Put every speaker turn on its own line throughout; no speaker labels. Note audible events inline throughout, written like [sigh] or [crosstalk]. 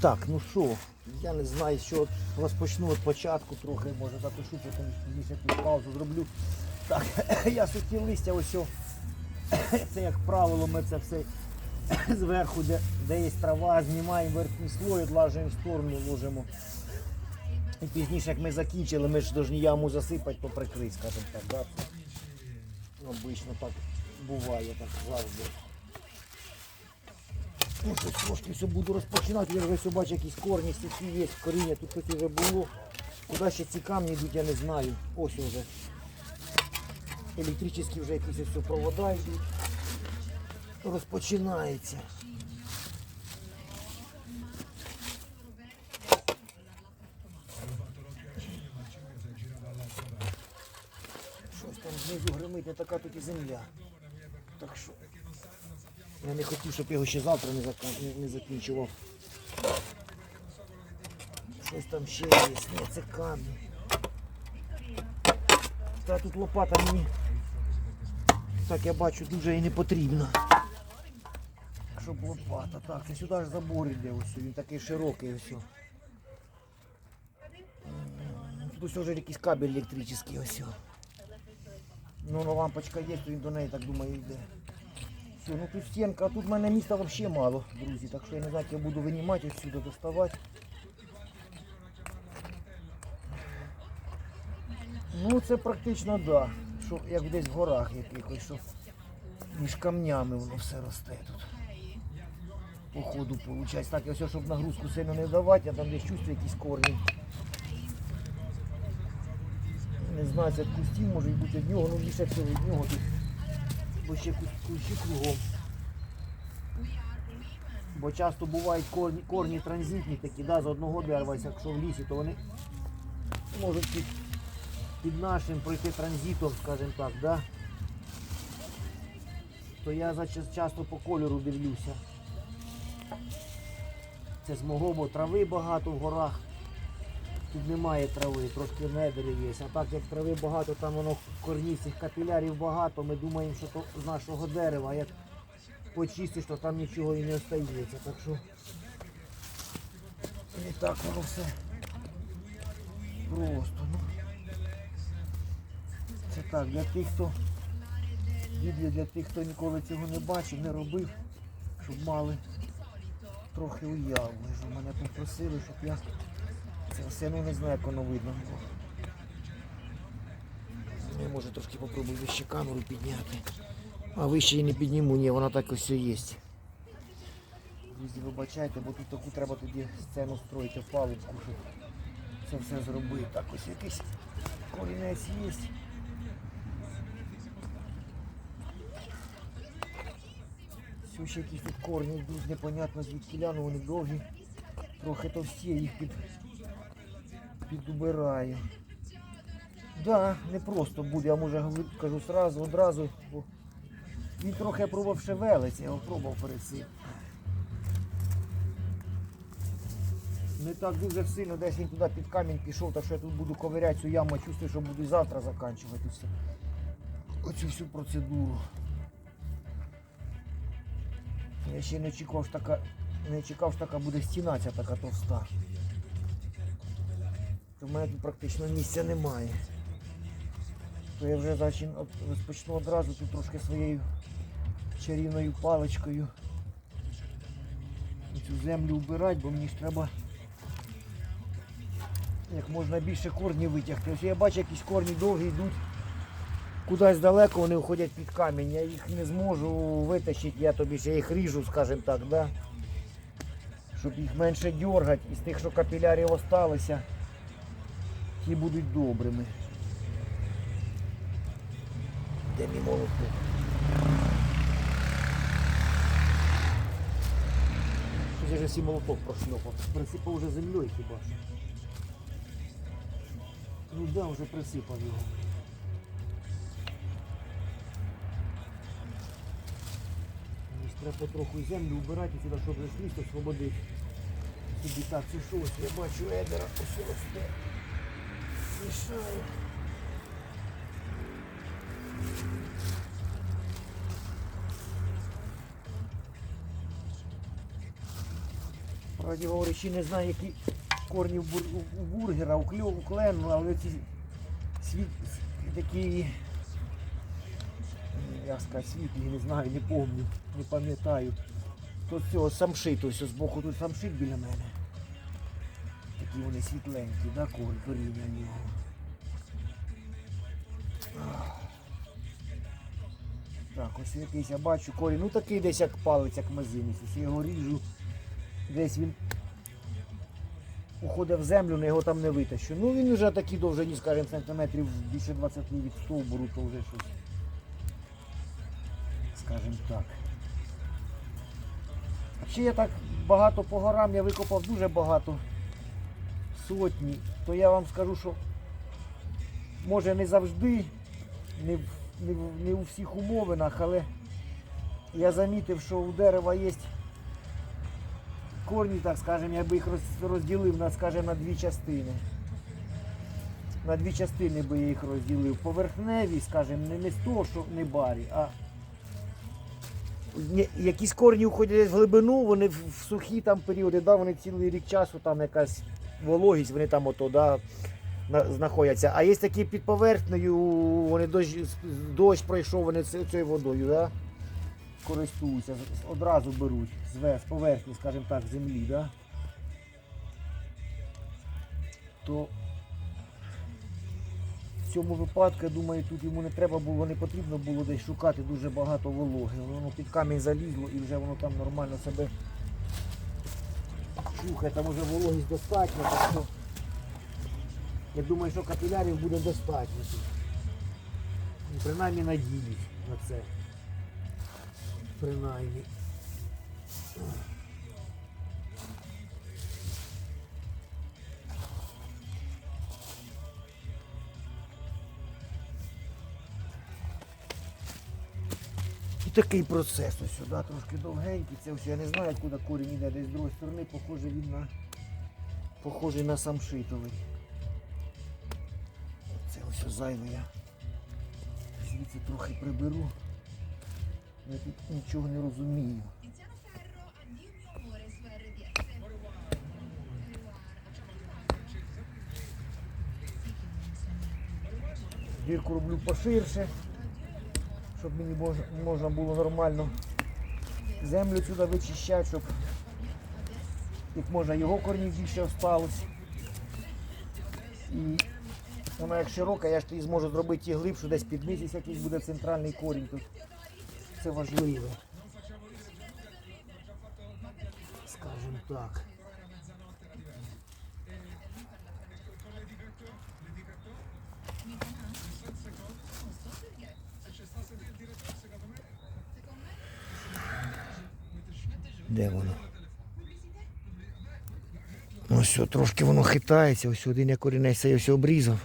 Так, ну що, я не знаю, що розпочну від початку трохи, може запишу, потім якусь паузу зроблю. Так, [laughs] я сухі листя ось. [coughs] Це як правило, ми це все [coughs] зверху, де, де є трава, знімаємо верхній слой, відлажуємо в сторону, ложимо. І пізніше, як ми закінчили, ми ж повинні яму засипати, то прикрити, скажімо так. Да? Обично так буває, так завжди. Ну, трошки все буду розпочинати, я вже все бачу, якісь корні, сухі є, коріння, тут хоч вже було. Куди ще ці камні йдуть, я не знаю. Ось вже. Електричні вже якісь ось провода йдуть. Розпочинається. Щось там знизу гримить, не така тут і земля. Так що я не хотів, щоб його ще завтра не, зака- не- не закінчував. Щось там ще є, ні, це камінь. Та тут лопата мені. Так я бачу, дуже і не потрібна. Щоб лопата. Так, це сюди ж забор йде ось, він такий широкий ось. Тут вже якийсь кабель електричний ось. Ну, ну лампочка є, то він до неї, так думаю, йде. Все, ну тут стінка, а тут в мене міста взагалі мало, друзі, так що я не знаю, як я буду винімати отсюди, доставати. Ну це практично да. Що як десь в горах якихось, що між камнями воно все росте тут. По ходу виходить. Так, ось, щоб нагрузку сильно не давати, я там десь чувствую якісь корні. Не знаю, це кустів може бути від нього, ну більше всього від нього тут. Бо ще кущі кругом. Бо часто бувають корні, корні транзитні такі, да, з одного дерева, якщо в лісі, то вони можуть під, під нашим пройти транзитом, скажімо так, да? то я часто по кольору дивлюся. Це з мого, бо трави багато в горах. Тут немає трави, трошки недери є. А так як трави багато, там воно корнів цих капілярів багато, ми думаємо, що то з нашого дерева. А як почистиш, то там нічого і не остається. Так що не так воно все просто. Ну. Це так, для тих, хто відео для тих, хто ніколи цього не бачив, не робив, щоб мали трохи уяву. Що мене попросили, щоб я це все ну не знаю, як воно видно. Я може трошки попробую вище камеру підняти. А вище її не підніму, ні, вона так ось є. Друзі, вибачайте, бо тут таку треба тоді сцену строїти паличку, щоб це все зробити. Так ось якийсь корінець є. Все ще якісь тут корні йдуть, непонятно звідки ляну, вони довгі. Трохи товсті, їх під, підубираю. Да, не просто буде, я може кажу сразу, одразу. Він трохи пробував шевелиться, я його пробував перед цим. Не так дуже сильно, десь він туди під камінь пішов, так що я тут буду ковиряти цю яму, чувствую, що буду і завтра закінчувати все. Оцю всю процедуру. Я ще не чекав, що така, не чекав, що така буде стіна ця така товста. В мене тут практично місця немає. То я вже розпочну одразу тут трошки своєю чарівною паличкою цю землю вбирати, бо мені ж треба як можна більше корнів витягти. Ось я бачу, якісь корні довгі йдуть кудись далеко, вони входять під камінь. Я їх не зможу витащити, я тобі ще їх ріжу, скажімо так, да? щоб їх менше дергати. Із тих, що капілярів осталися, ті будуть добрими. Де мій молоток? Щось я вже молоток прошльопав. Присипав вже землею хіба що. Ну да, вже присипав його. Треба потроху землю вбирати сюди, щоб хвіст освободити. Собі так, це що ось я бачу едера, ось росте. Мішає. Раді говорячи, не знаю, які корні у бургера, у клену, але ці світ такі, м, як сказати, світлі, не знаю, не пам'ятаю, не пам'ятаю. Тут цього самшит, ось з боку тут самшит біля мене. Вони світленькі, да, коріння нього. Так, ось якийсь я бачу корінь, ну такий десь як палець, як мизинець. Ось я його ріжу, десь він уходить в землю, на його там не витащу. Ну він вже такий довжині, скажімо, сантиметрів більше 20 від стовбуру, то вже щось. Скажімо так. Ще я так багато по горам, я викопав дуже багато сотні, то я вам скажу, що може не завжди, не не не у всіх умовинах, але я замітив, що у дерева є корні, так скажемо, я би їх розділив на, скажімо, на дві частини. На дві частини би я їх розділив. Поверхневі, скажімо, не, не з того, що не барі, а якісь корні уходять в глибину, вони в сухі там періоди, да, вони цілий рік часу, там якась вологість, вони там ото, да, знаходяться. А є такі під поверхнею, вони дощ, дощ пройшов, вони цією водою, да, користуються, одразу беруть з, поверхні, скажімо так, землі, да, то в цьому випадку, я думаю, тут йому не треба було, не потрібно було десь шукати дуже багато вологи. Воно під камінь залізло і вже воно там нормально себе чухає, там уже вологість достатньо, так що я думаю, що капілярів буде достатньо тут. Ну, Принаймні надіюсь на це. Принаймні. Такий процес ось сюди трошки довгенький. Це все. Я не знаю, куди корінь іде, десь з другої сторони, похоже він на похожий на самшитовий. Це ось зайве я. Звідси трохи приберу. Я тут нічого не розумію. Дірку роблю поширше, щоб мені можна, було нормально землю сюди вичищати, щоб як можна його корнів більше осталось. І вона як широка, я ж тоді зможу зробити її глибшу, десь під місяць якийсь буде центральний корінь тут. Це важливо. Скажімо так. Де воно? Ось що, трошки воно хитається, ось один я корінець цей ось обрізав.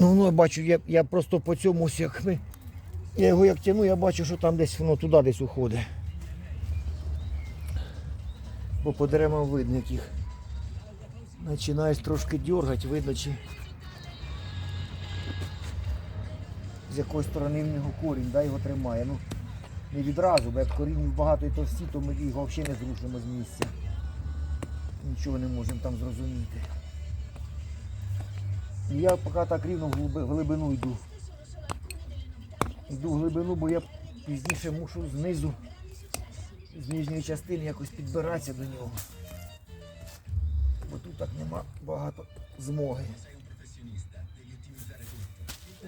Ну, ну я бачу, я, я просто по цьому ось як ми. Я його як тяну, я бачу, що там десь воно туди десь уходить. Бо по деревам видно, як їх починаєш трошки дергати, видно чи з якої сторони в нього корінь, да, його тримає. Ну, не відразу, бо як корінь багато і товсті, то ми його взагалі не зрушимо з місця. Нічого не можемо там зрозуміти. І я поки так рівно в глибину йду. Йду в глибину, бо я пізніше мушу знизу, з нижньої частини якось підбиратися до нього. Бо тут так нема багато змоги.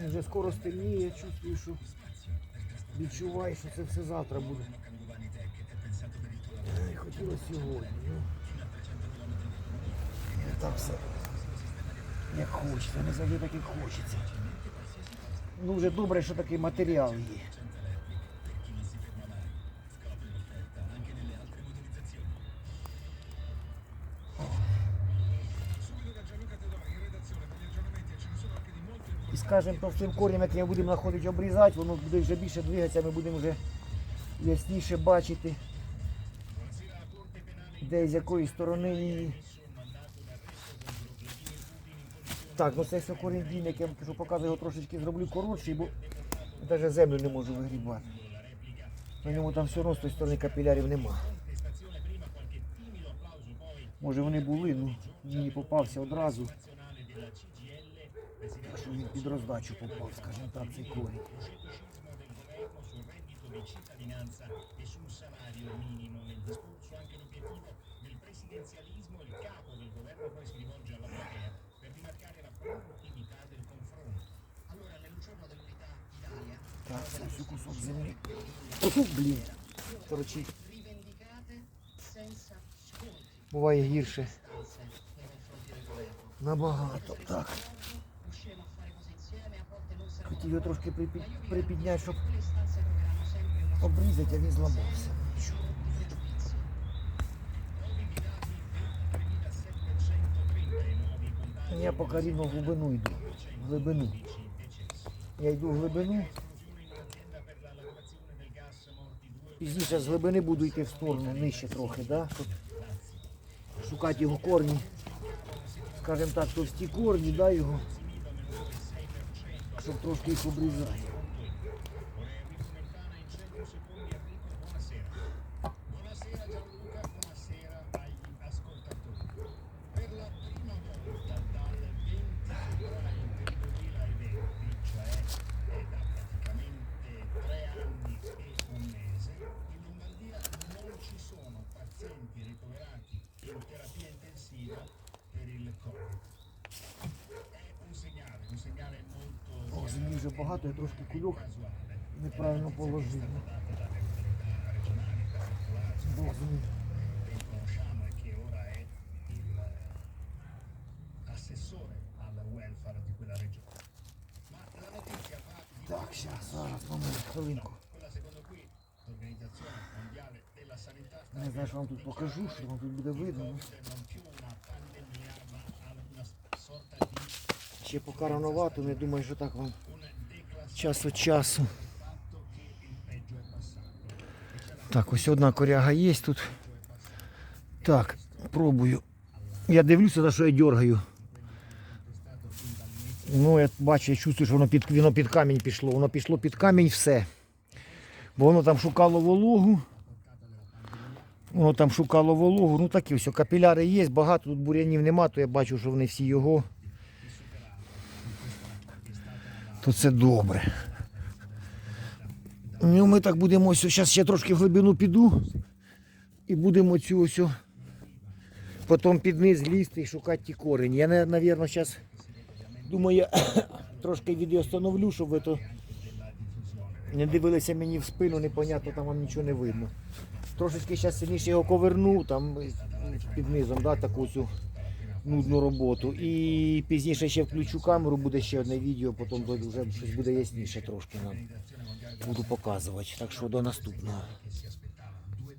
Вже скоро стемніє, я чувствую, що відчуваю, що це все завтра буде. Ай, Хотілося сьогодні. Ну. Не так все. Як хочеться, не завжди так як хочеться. Ну вже добре, що такий матеріал є. Скажімо, то цим корнем, як ми будемо знаходити обрізати, воно буде вже більше двигатися, ми будемо вже ясніше бачити, де з якої сторони її. Так, ну це все корінь дійний, як я вам кажу, показую, його трошечки зроблю коротший, бо навіть землю не можу вигрібати. На ньому там все одно з тої сторони капілярів нема. Може вони були, ну мені попався одразу. Що він під роздачу попав, скажімо так, цей корінь. Так, ось кусок землі. Блін.
Sconti
буває гірше. Набагато. Так. Хотів його трошки припідняти, щоб обрізати, а він зламався. Я поки рівно в глибину йду. В глибину. Я йду в глибину. Пізніше з глибини буду йти в сторону, нижче трохи, да? щоб шукати його корні. Скажімо так, товсті корні, да, його. Щоб трошки їх обрізати. Вже багато, я трошки кульок неправильно положив. Бог з ним.
che conosciamo e che ora è il assessore al welfare di quella regione. Ma la notizia va di
Так, зараз, зараз, момент, хвилинку. Не знаю, що вам тут покажу, що вам тут буде видно. ну. Ще поки рановато, не думаю, що так вам час від часу. Так, ось одна коряга є тут. Так, пробую. Я дивлюся, що я дергаю. Ну, я бачу, я чувствую, що воно під, воно під камінь пішло. Воно пішло під камінь все. Бо воно там шукало вологу. Воно там шукало вологу. Ну такі все, капіляри є, багато тут бур'янів нема, то я бачу, що вони всі його. То це добре. Ну, ми так будемо ось, зараз ще трошки в глибину піду і будемо цю ось потім під низ лізти і шукати ті корені. Я, напевно, зараз думаю, [coughs] трошки відео встановлю, щоб ви то не дивилися мені в спину, непонятно, там вам нічого не видно. Трошечки зараз сильніше його коверну, там під низом, да, таку цю нудну роботу. І пізніше ще включу камеру, буде ще одне відео, потім вже щось буде ясніше трошки нам буду показувати. Так що до наступного.